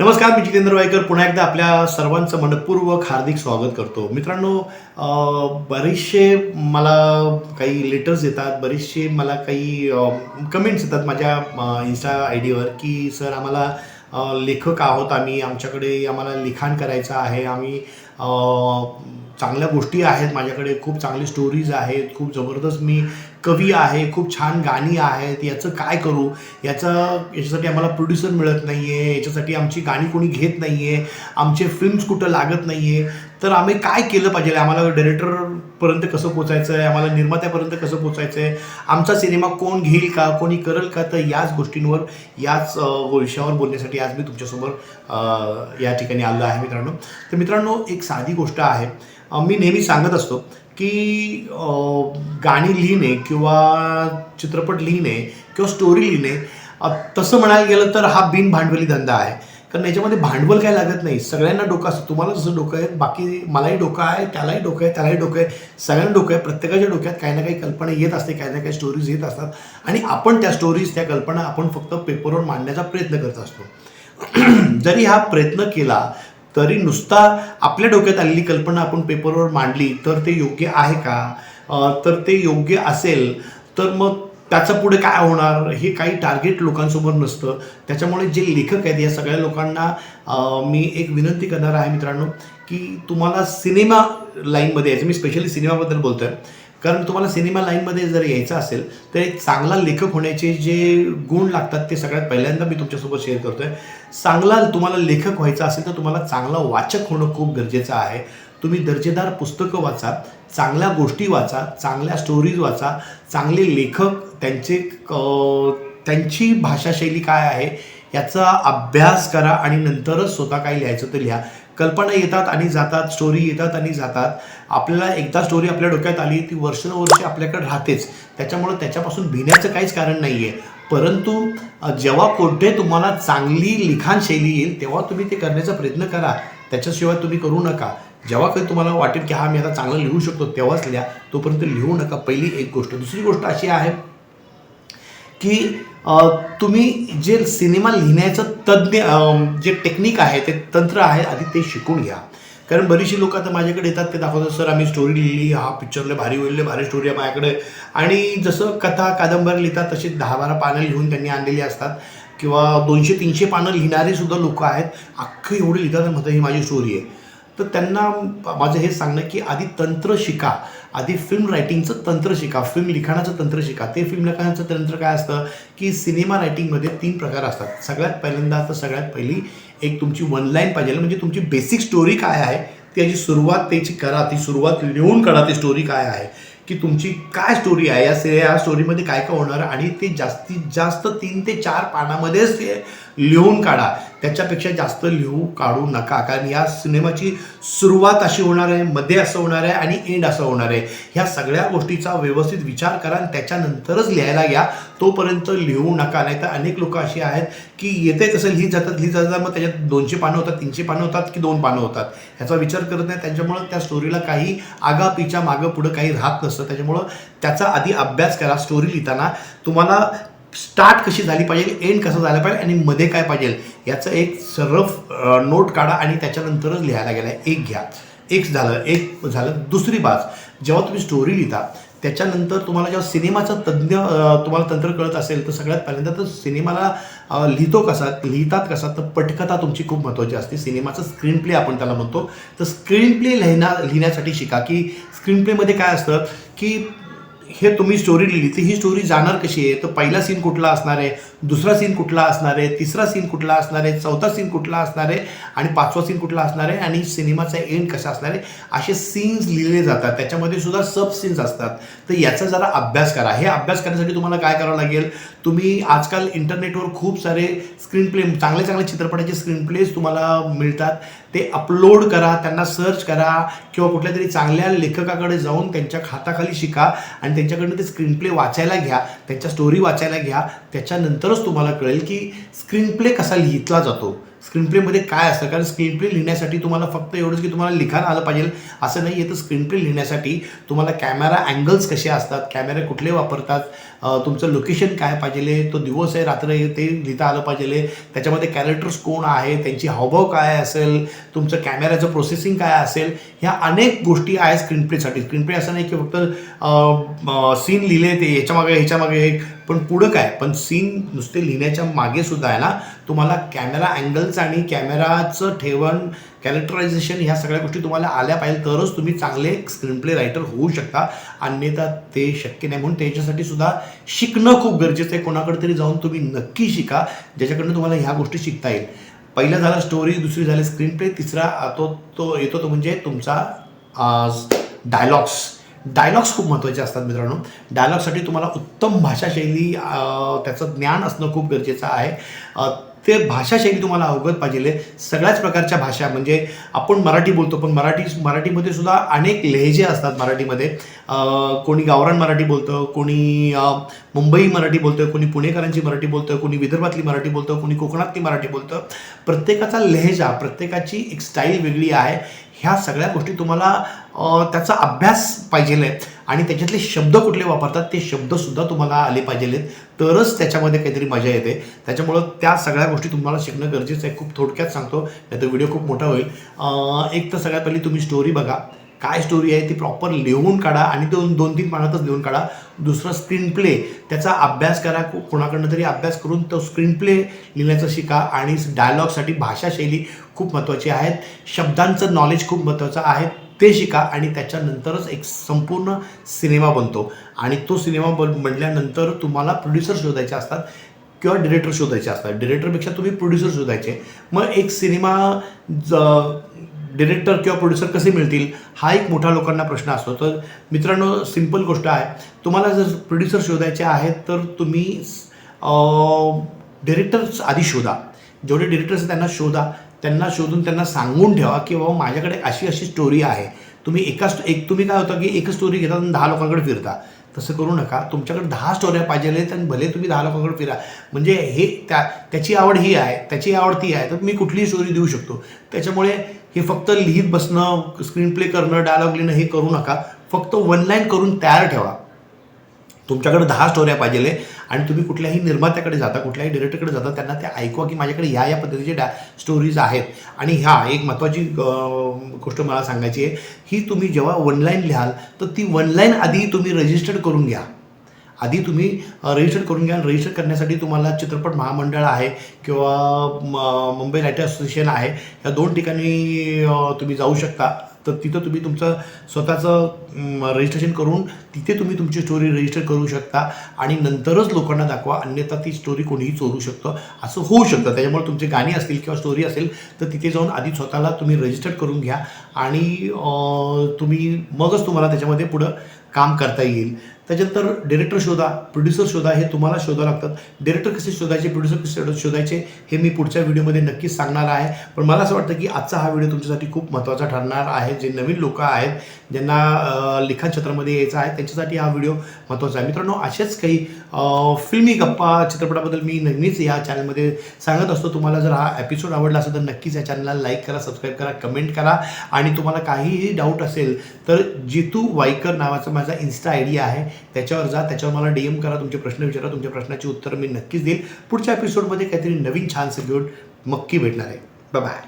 नमस्कार मी जितेंद्र वायकर. पुन्हा एकदा आपल्या सर्वांचं मनपूर्वक हार्दिक स्वागत करतो. मित्रांनो बरेचसे मला काही लेटर्स येतात बरेचसे मला काही कमेंट्स येतात माझ्या इन्स्टा आय डीवर की सर आम्हाला लेखक आहोत आम्ही. आमच्याकडे आम्हाला लिखाण करायचं आहे. आम्ही चांगल्या गोष्टी आहेत. माझ्याकडे खूप चांगली स्टोरीज आहेत. खूप जबरदस्त मी कवी आहे खूप छान गाणी आहेत याचं काय करू? याचं याच्यासाठी आम्हाला प्रोड्युसर मिळत नाही आहे याच्यासाठी आमची गाणी कोणी घेत नाही आहे आमचे फिल्म्स कुठं लागत नाही आहे तर आम्ही काय केलं पाहिजे? आम्हाला डायरेक्टरपर्यंत कसं पोचायचं आहे आम्हाला निर्मात्यापर्यंत कसं पोचायचं आहे आमचा सिनेमा कोण घेईल का? कोणी करेल का? तर याच गोष्टींवर याच विषयावर बोलण्यासाठी आज मी तुमच्यासमोर या ठिकाणी आलो आहे मित्रांनो. तर मित्रांनो एक साधी गोष्ट आहे. मी नेहमी सांगत असतो की गाणी लिहिणे किंवा चित्रपट लिहिणे किंवा स्टोरी लिहिणे तसं म्हणायला गेलं तर हा बिन भांडवली धंदा आहे. कारण याच्यामध्ये भांडवल काय लागत नाही. सगळ्यांना डोकं असतं. तुम्हाला जसं डोकं आहे बाकी मलाही डोकं आहे त्यालाही डोकं आहे त्यालाही डोकं आहे सगळ्यांना डोकं आहे. प्रत्येकाच्या डोक्यात काही ना काही कल्पना येत असते काही ना काही स्टोरीज येत असतात. आणि आपण त्या स्टोरीज त्या कल्पना आपण फक्त पेपरवर मांडण्याचा प्रयत्न करत असतो. जरी हा प्रयत्न केला तरी नुसता आपल्या डोक्यात आलेली कल्पना आपण पेपरवर मांडली तर ते योग्य आहे का? तर ते योग्य असेल तर मग त्याचं पुढे काय होणार? हे काही टार्गेट लोकांसमोर नसतं. त्याच्यामुळे जे लेखक आहेत या सगळ्या लोकांना मी एक विनंती करणार आहे मित्रांनो की तुम्हाला सिनेमा लाईनमध्ये यायचं. मी स्पेशली सिनेमाबद्दल बोलतोय. कारण तुम्हाला सिनेमा लाईनमध्ये जर यायचं असेल तर एक चांगला लेखक होण्याचे जे गुण लागतात ते सगळ्यात पहिल्यांदा मी तुमच्यासोबत शेअर करतोय. चांगला तुम्हाला लेखक व्हायचा असेल तर तुम्हाला चांगला वाचक होणं खूप गरजेचं आहे. तुम्ही दर्जेदार पुस्तकं वाचा चांगल्या गोष्टी वाचा चांगल्या स्टोरीज वाचा चांगले लेखक त्यांचे त्यांची भाषाशैली काय आहे याचा अभ्यास करा आणि नंतरच स्वतः काय लिहायचं ते लिहा. कल्पना येतात आणि जातात स्टोरी येतात आणि जातात. आपल्याला एकदा स्टोरी आपल्या डोक्यात आली ती वर्षानुवर्षे आपल्याकडे राहतेच. त्याच्यामुळं त्याच्यापासून भिण्याचं काहीच कारण नाही आहे परंतु जेव्हा कोठे तुम्हाला चांगली लिखाण शैली येईल तेव्हा तुम्ही ते करण्याचा प्रयत्न करा. त्याच्याशिवाय तुम्ही करू नका. जेव्हा काही तुम्हाला वाटेल की हा मी आता चांगलं लिहू शकतो तेव्हाच लिहा. तोपर्यंत लिहू नका. पहिली एक गोष्ट. दुसरी गोष्ट अशी आहे की तुम्ही जे सिनेमा लिहिण्याचं तज्ज्ञ जे टेक्निक आहे ते तंत्र आहे आधी ते शिकून घ्या. कारण बरीचशी लोक आता माझ्याकडे येतात ते दाखवतात सर आम्ही स्टोरी लिहिली हा पिक्चरला भारी होईल भारी स्टोरी आहे माझ्याकडे. आणि जसं कथा कादंबरी लिहितात तशी दहा बारा पानं लिहून त्यांनी आणलेली असतात. किंवा दोनशे तीनशे पानं लिहिणारे सुद्धा लोक आहेत. अख्खं एवढे लिहितात म्हणतात ही माझी स्टोरी आहे. तर त्यांना माझं हे सांगणं की आधी तंत्र शिका. आधी फिल्म रायटिंगचं तंत्र शिका. फिल्म लिखाणाचं तंत्र शिका. ते फिल्म लिखाणाचं तंत्र काय असतं? की सिनेमा रायटिंगमध्ये तीन प्रकार असतात. सगळ्यात पहिल्यांदा तर सगळ्यात पहिली एक तुमची वन लाईन पाहिजे म्हणजे तुमची बेसिक स्टोरी काय आहे? त्याची सुरुवात त्याची करा. ती सुरुवात लिहून करा ती स्टोरी काय आहे? की तुमची काय स्टोरी आहे? या से या स्टोरीमध्ये काय काय होणार? आणि ते जास्तीत जास्त तीन ते चार पानामध्येच ते लिहून काढा. त्याच्यापेक्षा जास्त लिहू काढू नका. कारण या सिनेमाची सुरुवात अशी होणार आहे मध्ये असं होणार आहे आणि एंड असं होणार आहे. ह्या सगळ्या गोष्टीचा व्यवस्थित विचार करा आणि त्याच्यानंतरच लिहायला घ्या. तोपर्यंत लिहू नका. नाही तर अनेक लोक अशी आहेत की येते तसं लिहित जातात लिहित जातात मग त्याच्यात दोनशे पानं होतात तीनशे पानं होतात की दोन पानं होतात. ह्याचा विचार करत नाही. त्याच्यामुळं त्या स्टोरीला काही आगापिच्या मागं पुढं काही राहत नसतं. त्याच्यामुळं त्याचा आधी अभ्यास करा. स्टोरी लिहिताना तुम्हाला स्टार्ट कशी झाली पाहिजे एंड कसं झालं पाहिजे आणि मध्ये काय पाहिजे याचं एक सरफ नोट काढा आणि त्याच्यानंतरच लिहायला गेला एक घ्या. एक झालं एक झालं दुसरी बाज. जेव्हा तुम्ही स्टोरी लिहिता त्याच्यानंतर तुम्हाला जेव्हा सिनेमाचं तज्ज्ञ तुम्हाला तंत्र कळत असेल तर सगळ्यात पहिल्यांदा तर सिनेमाला लिहितो कसा लिहितात कसा तर पटकथा तुमची खूप महत्त्वाची असते. सिनेमाचं स्क्रीन प्ले आपण त्याला म्हणतो. तर स्क्रीन प्ले लिहिण्या लिहिण्यासाठी शिका की स्क्रीन प्लेमध्ये काय असतं की हे तुम्ही स्टोरी लिहिली तर ही स्टोरी जाणार कशी आहे? तर पहिला सीन कुठला असणार आहे? दुसरा सीन कुठला असणार आहे? तिसरा सीन कुठला असणार आहे? चौथा सीन कुठला असणार आहे? आणि पाचवा सीन कुठला असणार आहे? आणि सिनेमाचा एंड कसा असणार आहे? असे सीन्स लिहिले जातात. त्याच्यामध्ये सुद्धा सब सीन्स असतात. तर याचा जरा अभ्यास करा. हे अभ्यास करण्यासाठी तुम्हाला काय करावं लागेल? तुम्ही आजकाल इंटरनेटवर खूप सारे स्क्रीन प्ले चांगले चांगले चित्रपटाचे स्क्रीन प्लेज तुम्हाला मिळतात. ते अपलोड करा त्यांना सर्च करा किंवा कुठल्या तरी चांगल्या लेखकाकडे जाऊन त्यांच्या खाताखाली शिका आणि त्यांच्याकडनं ते स्क्रीनप्ले वाचायला घ्या त्यांच्या स्टोरी वाचायला घ्या. त्याच्यानंतरच तुम्हाला कळेल की स्क्रीन प्ले कसा लिहितला जातो. स्क्रीन प्लेमध्ये काय असतं? कारण स्क्रीनप्ले लिहिण्यासाठी तुम्हाला फक्त एवढंच की तुम्हाला लिखाण आलं पाहिजे. असं नाही आहे तर स्क्रीनप्ले लिहिण्यासाठी तुम्हाला कॅमेरा अँगल्स कसे असतात? कॅमेरे कुठले वापरतात? तुमचं लोकेशन काय पाहिजे? तो दिवस आहे रात्र आहे ते लिहिता आलं पाहिजे. त्याच्यामध्ये कॅरेक्टर्स कोण आहे? त्यांची हावभाव काय असेल? तुमचं कॅमेऱ्याचं प्रोसेसिंग काय असेल? ह्या अनेक गोष्टी आहेत स्क्रीन प्लेसाठी स्क्रीन प्ले असं नाही की फक्त सीन लिहिले ते ह्याच्यामागे ह्याच्यामागे एक पण पुढं काय? पण सीन नुसते लिहिण्याच्या मागे सुद्धा आहे ना तुम्हाला कॅमेरा अँगल्स आणि कॅमेराचं ठेवण कॅरेक्टरायझेशन ह्या सगळ्या गोष्टी तुम्हाला आल्या पाहिजे. तरच तुम्ही चांगले स्क्रीन प्ले रायटर होऊ शकता. अन्यथा ते शक्य नाही. म्हणून त्याच्यासाठी सुद्धा शिकणं खूप गरजेचं आहे. कोणाकडे तरी जाऊन तुम्ही नक्की शिका ज्याच्याकडनं तुम्हाला ह्या गोष्टी शिकता येईल. पहिला झाला स्टोरी दुसरी झाली स्क्रीन प्ले तिसरा तो तो येतो तो म्हणजे तुमचा डायलॉग्स डायलॉग्स खूप महत्त्वाचे असतात मित्रांनो. डायलॉगसाठी तुम्हाला उत्तम भाषाशैली त्याचं ज्ञान असणं खूप गरजेचं आहे. ते भाषाशैली तुम्हाला अवगत पाहिजे. सगळ्याच प्रकारच्या भाषा म्हणजे आपण मराठी बोलतो पण मराठी मराठीमध्ये सुद्धा अनेक लहेजे असतात मराठीमध्ये. कोणी गावरान मराठी बोलतं कोणी मुंबई मराठी बोलतं कोणी पुणेकरांची मराठी बोलतं कोणी विदर्भातली मराठी बोलतं कोणी कोकणातली मराठी बोलतं. प्रत्येकाचा लहेजा प्रत्येकाची एक स्टाईल वेगळी आहे. ह्या सगळ्या गोष्टी तुम्हाला त्याचा अभ्यास पाहिजे आहे. आणि त्याच्यातले शब्द कुठले वापरतात ते शब्दसुद्धा तुम्हाला आले पाहिजे तरच त्याच्यामध्ये काहीतरी मजा येते. त्याच्यामुळं त्या सगळ्या गोष्टी तुम्हाला शिकणं गरजेचं आहे. खूप थोडक्यात सांगतो नाही तर व्हिडिओ खूप मोठा होईल. एक तर सगळ्यात पहिली तुम्ही स्टोरी बघा. काय स्टोरी आहे ती प्रॉपर लिहून काढा आणि दोन दोन तीन पानातच लिहून काढा. दुसरं स्क्रीन प्ले त्याचा अभ्यास करा. कोणाकडनं तरी अभ्यास करून तो स्क्रीन प्ले लिहिण्याचं शिका आणि डायलॉगसाठी भाषाशैली खूप महत्त्वाची आहेत. शब्दांचं नॉलेज खूप महत्त्वाचं आहे. ते शिका आणि त्याच्यानंतरच एक संपूर्ण सिनेमा बनतो. आणि तो सिनेमा बन बनल्यानंतर तुम्हाला प्रोड्युसर शोधायचे असतात किंवा डिरेक्टर शोधायचे असतात. डिरेक्टरपेक्षा तुम्ही प्रोड्युसर शोधायचे. मग एक सिनेमा ज डिरेक्टर किंवा प्रोड्युसर कसे मिळतील? हा एक मोठा लोकांना प्रश्न असतो. तर मित्रांनो सिंपल गोष्ट आहे. तुम्हाला जर प्रोड्युसर शोधायचे आहेत तर तुम्ही डिरेक्टर्स आधी शोधा. जेवढे डिरेक्टर्स त्यांना शोधा. त्यांना शोधून त्यांना सांगून ठेवा की बाबा माझ्याकडे अशी अशी स्टोरी आहे. तुम्ही एका एक तुम्ही काय होतं की एकच स्टोरी घेता आणि दहा लोकांकडे फिरता. तसं करू नका. तुमच्याकडे दहा स्टोऱ्या पाहिजे आहेत आणि भले तुम्ही दहा लोकांकडे फिरा. म्हणजे हे त्या त्याची आवड ही आहे त्याची आवड ती आहे तर मी कुठलीही स्टोरी देऊ शकतो. त्याच्यामुळे हे फक्त लिहित बसणं स्क्रीन प्ले करणं डायलॉग लिहिणं हे करू नका. फक्त वन लाईन करून तयार ठेवा. तुमच्याकडे दहा स्टोऱ्या पाहिजे आणि तुम्ही कुठल्याही निर्मात्याकडे जाता कुठल्याही डिरेक्टरकडे जाता त्यांना ते ऐकवा की माझ्याकडे ह्या या पद्धतीचे डॅ स्टोरीज आहेत. आणि ह्या एक महत्त्वाची गोष्ट मला सांगायची आहे ही तुम्ही जेव्हा वन लाईन लिहाल तर ती वन लाईन आधी तुम्ही रजिस्टर्ड करून घ्या. आधी तुम्ही रजिस्टर करून घ्या. रजिस्टर करण्यासाठी तुम्हाला चित्रपट महामंडळ आहे किंवा म- मुंबई रायटर असोसिएशन आहे. या दोन ठिकाणी तुम्ही जाऊ शकता. तर तिथं तुम्ही तुमचं स्वतःचं रजिस्ट्रेशन करून तिथे तुम्ही तुमची स्टोरी रजिस्टर करू शकता आणि नंतरच लोकांना दाखवा. अन्यथा ती स्टोरी कोणीही चोरू शकतं. असं होऊ शकतं. त्याच्यामुळे तुमचे गाणी असतील किंवा स्टोरी असेल तर तिथे जाऊन आधी स्वतःला तुम्ही रजिस्टर करून घ्या आणि तुम्ही मगच तुम्हाला त्याच्यामध्ये पुढं काम करता येईल. त्याच्यानंतर डिरेक्टर शोधा प्रोड्युसर शोधा हे तुम्हाला शोधावं लागतात डिरेक्टर कसे शोधायचे प्रोड्युसर कसे शोधायचे हे मी पुढच्या व्हिडिओमध्ये नक्कीच सांगणार आहे. पण मला असं वाटतं की आजचा हा व्हिडिओ तुमच्यासाठी खूप महत्त्वाचा ठरणार आहे. जे नवीन लोक आहेत ज्यांना लिखाण क्षेत्रामध्ये यायचं आहे त्यांच्यासाठी हा व्हिडिओ महत्त्वाचा आहे. मित्रांनो असेच काही फिल्मी गप्पा चित्रपटाबद्दल मी नेहमीच या चॅनलमध्ये सांगत असतो. तुम्हाला जर हा एपिसोड आवडला असेल तर नक्कीच या चॅनलला लाईक करा सबस्क्राईब करा कमेंट करा. आणि तुम्हाला काहीही डाऊट असेल तर जितू वाईकर नावाचा माझा इन्स्टा आय डी आहे. त्याच्यावर जा त्याच्यावर मला डी एम करा तुमचे प्रश्न विचारा तुमच्या प्रश्नाची उत्तरं मी नक्कीच देईल पुढच्या एपिसोडमध्ये काहीतरी नवीन छानसं घेऊन नक्की भेटणार आहे. बाय